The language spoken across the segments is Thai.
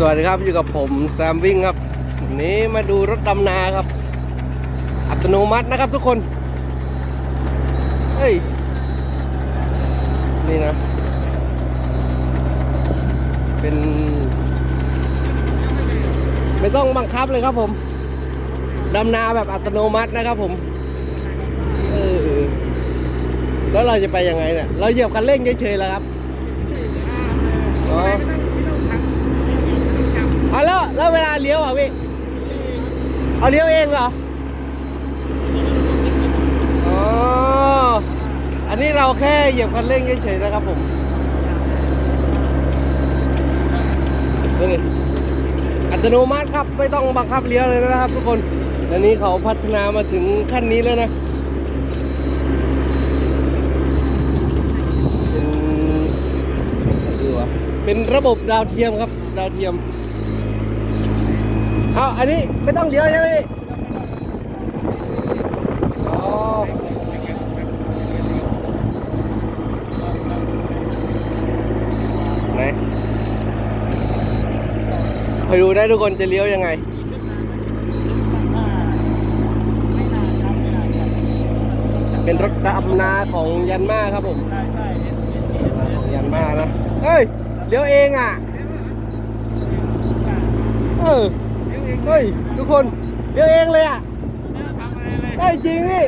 สวัสดีครับอยู่กับผมแซมวิ่งครับวันนี้มาดูรถดำนาครับ อัตโนมัตินะครับทุกคน เฮ้ย นี่นะ เป็น ไม่ต้องบังคับเลยครับผมดำนาแบบอัตโนมัตินะครับผมเออแล้วเราจะไปยังไงเนี่ยเราเหยียบคันเร่งเฉยๆแล้วครับอ๋อ เอาแล้วแล้วเวลาเลี้ยวอะพี่เอาเลี้ยวเองเหรออ๋ออันนี้เราแค่เหยียบคันเร่งเฉยๆนะครับผมดูดิอัตโนมัติครับไม่ต้องบังคับเลี้ยวเลยนะครับ ทุกคนอันนี้เขาพัฒนามาถึงขั้นนี้แล้วนะเป็นเออวะเป็นระบบดาวเทียมครับ ดาวเทียม อาอันนี้ไม่ต้องเลี้ยวใช่ไหมพี่อ๋อไหนไปดูได้ทุกคนจะเลี้ยวยังไงเป็นรถดำนาของยันมาครับผมของยันมานะเฮ้ยเลี้ยวเองอะ เออ เฮ้ยทุกคนเลี้ยวเองเลยอะได้จริงพี่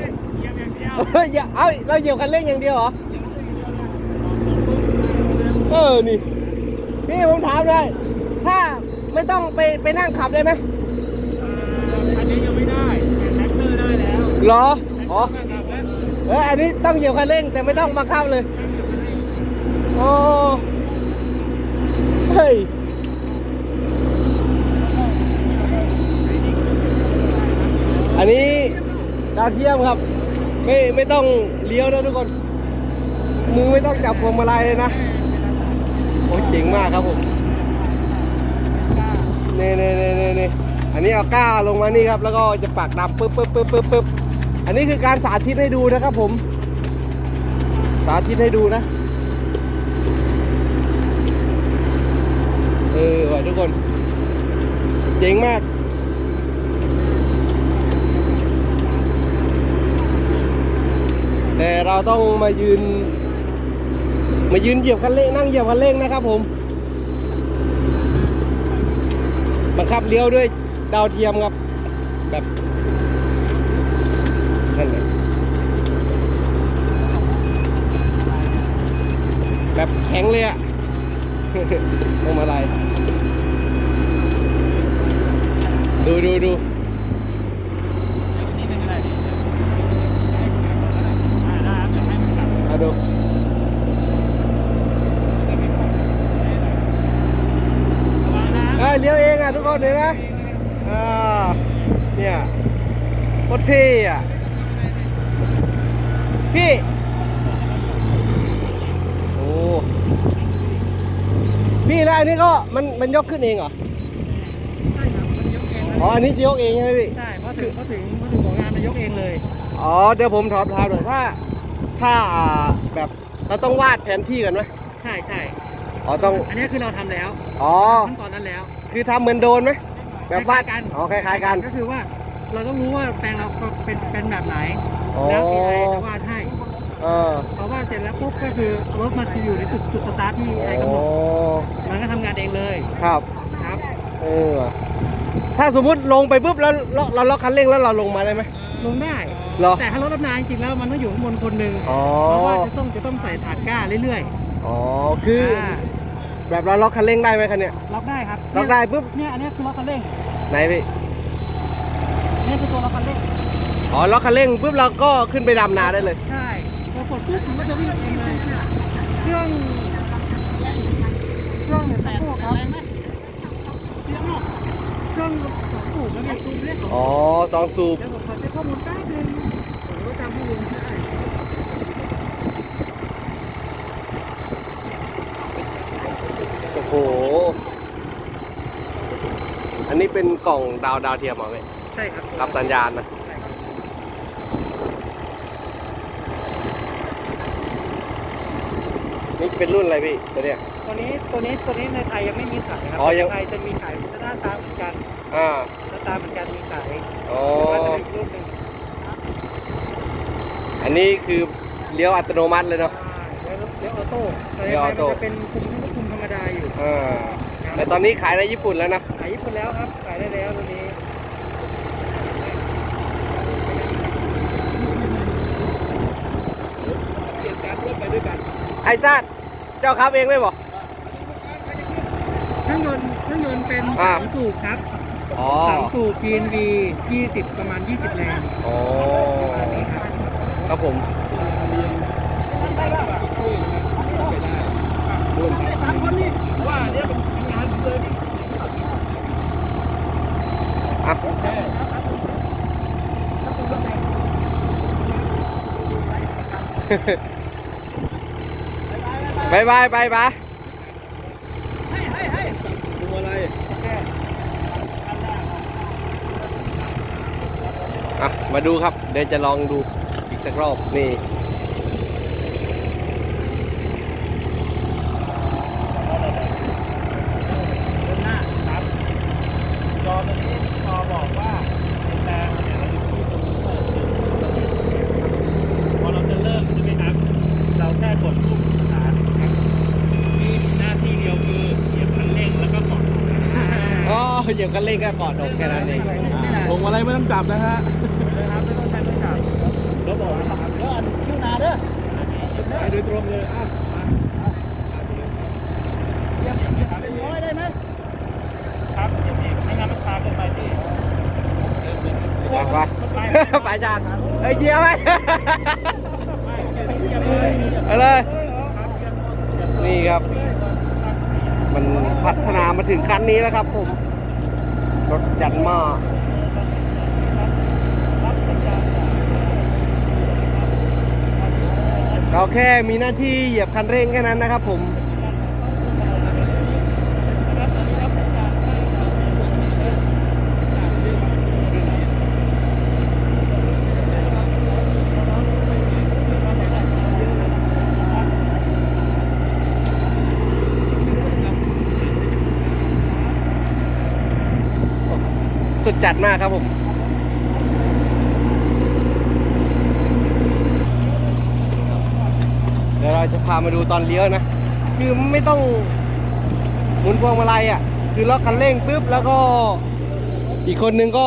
เฮ้ยอย่าเอาเราเหยียบคันเร่งอย่างเดียวเหรอเออนี่พี่ผมถามเลยถ้าไม่ต้องไปไปนั่งขับได้ไหมอันนี้ยังไม่ได้แต่แท็กเตอร์ได้แล้วเหรออ๋อนะครับและเอออันนี้ต้องเหยียบคันเร่งแต่ไม่ต้องบังคับเลยโอ้เฮ้ย อันนี้ ดาวเทียมครับ ไม่ไม่ต้องเลี้ยวนะทุกคน มือไม่ต้องจับพวงมาลัยเลยนะโอ้เจ๋งมากครับผมนี่นี่นี่นี่นี่อันนี้เอาก้าลงมานี่ครับ แล้วก็จะปักดำปึ๊บปึ๊บปึ๊บปึ๊บปึ๊บอันนี้คือการสาธิตให้ดูนะครับผม สาธิตให้ดูนะเออทุกคน เจ๋งมาก แต่ เราต้องมายืน มายืนเหยียบคันเร่งนั่งเหยียบคันเร่งนะครับผมบังคับเลี้ยวด้วยดาวเทียมครับ แบบนั่นแหละแบบแข็งเลยอะลงมาอะไรดูดูดู นี่เป็นอะไรดีอ่าได้ครับจะให้มันกลับ เอา ดูวางนะเอ้ยเลี้ยวเองอะทุกคนเห็นไหมอ่าเนี่ยโคตรเท่อะพี่ โอ้ พี่แล้วอันนี้ก็มันมันยกขึ้นเองเหรอ ใช่ครับ มันยกเองอ๋อ อันนี้จะยกเองใช่ไหมพี่ ใช่พอถึงพอถึงพอถึงของงานมันยกเองเลย อ๋อ เดี๋ยวผมถามถามหน่อยถ้า ถ้าอ่าแบบเราต้องวาดแผนที่กันไหมใช่ใช่อ๋อต้องอันนี้คือเราทำแล้วอ๋อขั้นตอนนั้นแล้วคือทำเหมือนโดรนไหมแบบวาดคล้ายๆกันอ๋อคล้ายๆกัน ก็คือว่าเราต้องรู้ว่าแปลงเราเป็นเป็นแบบไหนอ๋อ แล้ว AI จะวาดให้เออพอวาดเสร็จแล้วปุ๊บก็คือรถมันจะอยู่ในจุดจุดสตาร์ทที่ AI กำหนดอ๋อมันก็ทำงานเองเลยครับ ครับเออว่ะถ้าสมมุติลงไปปุ๊บแล้วเราเราล็อกคันเร่งแล้วเราลงมาได้ไหมลงได้ เหรอ แต่ถ้ารถดำน้ำจริงๆแล้วมันต้องอยู่ข้างบนคนหนึ่งอ๋อ เพราะว่าจะต้องจะต้องใส่ถาดก้าเรื่อยอ๋อคือๆาแบบเราล็อกคันเร่งได้ไหมคันเนี้ย ล็อกได้ครับล็อกได้ปุ๊บ เนี่ยอันเนี้ยคือล็อกคันเร่งไหนพี่เนี่ยคือตัวล็อกคันเร่งอ๋อ ล็อกคันเร่งปุ๊บเราก็ขึ้นไปดำนาได้เลย ใช่พอกดปุ๊บมันก็จะวิ่งเองเลยเครื่องเครื่องเนี่ยแต่ตัวครับเครื่องสองสูบแล้วมีสูบเรียกของอ๋อสองสูบ เดี๋ยวผมขอเช็คข้อมูลแป๊บนึงผมก็จำข้อมูลไม่ได้ โอ้โห อั นนี้เป็นกล่องดาวดาวเทียมเหรอพี่ใช่ครับรับสัญญาณนะใช่ครับนี่เป็นรุ่นอะไรพี่ตัวเนี้ยตตัวนี้ตัวนี้ตัวนี้ในไทยยังไม่มีขายครับอ๋อยัง ในไทยจะมีขายหน้าตาเหมือนกันอ่าหน้าตาเหมือนกันมีขายอ๋อแต่ว่าจะเป็นอีกรุ่นหนึ่งอันนี้คือเลี้ยวอัตโนมัติเลยเนาะ โต้แต่ในเลี้ยวไทอยอโต้มันจะเป็นคุมคุมธรรมดาอยู่อ่าแต่ตอนนี้ขายในญี่ปุ่นแล้วนะ ขายญี่ปุ่นแล้วครับ ขายได้แล้วตัวนี้ไอ้ซาดเจ้าครับเองเลยบอกเครื่องยนต์เครื่องยนต์เป็นอ่าสามสูบครับอ๋อสามสูบ PNV 20 ประมาณ 20 แรงอ๋ออันนี้ครับครับผม สามคนนี่ว่าเนี่ยเป็นงานเลย อะ บายบายบายบายดูอะไรอะมาดูครับ เดี๋ยวจะลองดูอีกสักรอบนี่ หน้าครับจอตัวนี้พอบอกว่าแรงเนี่ยเราอยู่ที่ตัวเซอร์พอเราจะเริ่มใช่ไหมครับ เราแค่กดปุ่มสตาร์ทครับมีหน้าที่เดียวคือเหยียบคันเร่งแล้วก็กด อ๋อ เหยียบกันเล่นก็กอดอกแค่นั้นเองผมอะไรไม่ต้องจับนะฮะเลยครับไม่ต้องใช้ต้องจับแล้วบอกว่าเดี๋ยวอันคิวนาเด้อไปโดยตรงเลยอะเยี่ยมเป็นร้อยได้ไหมครับเยี่ยมอีกไม่งั้นมันตามกันไปที่ไปไปไปจานเอ้ยเหยียบไปเอาเลยนี่ครับ มันพัฒนามาถึงขั้นนี้แล้วครับผม รถยันหม้อเราแค่มีหน้าที่เหยียบคันเร่งแค่นั้นนะครับผม สุดจัดมากครับผมเดี๋ยวเราจะพามาดูตอนเลี้ยวนะ คือไม่ต้องหมุนพวงมาลัยอะ คือล็อกคันเร่งปุ๊บแล้วก็อีกคนนึงก็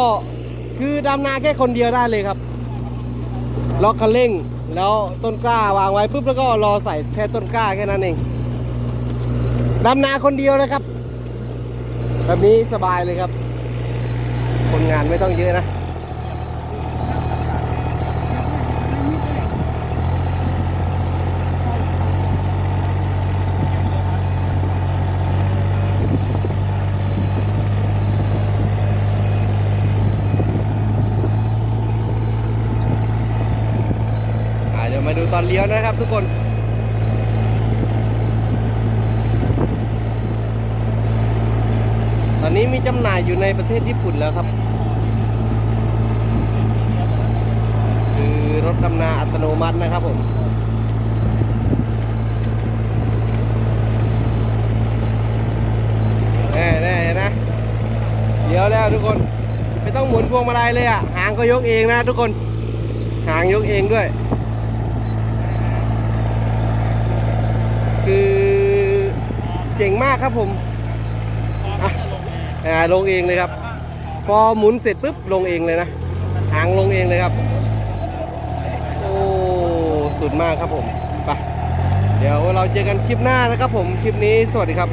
คือดำนาแค่คนเดียวได้เลยครับ ล็อกคันเร่งแล้วต้นกล้าวางไว้ปุ๊บแล้วก็รอใส่แค่ต้นกล้าแค่นั้นเองดำนาคนเดียวเลยครับ แบบนี้สบายเลยครับ คนงานไม่ต้องเยอะนะอ่าเดี๋ยวมาดูตอนเลี้ยวนะครับทุกคนตอนนี้มีจำหน่ายอยู่ในประเทศญี่ปุ่นแล้วครับ คือ รถดำนาอัตโนมัตินะครับผมแน่แน่นะเดี๋ยวแล้วทุกคนไม่ต้องหมุนพวงมาลัยเลยอะหางก็ยกเองนะทุกคนหางยกเองด้วย คือเจ๋งมากครับผมอะอ่าลงเองเลยครับ พอหมุนเสร็จปุ๊บลงเองเลยนะหางลงเองเลยครับ สุดมากครับผมไปเดี๋ยวเราเจอกันคลิปหน้านะครับผมคลิปนี้สวัสดีครับ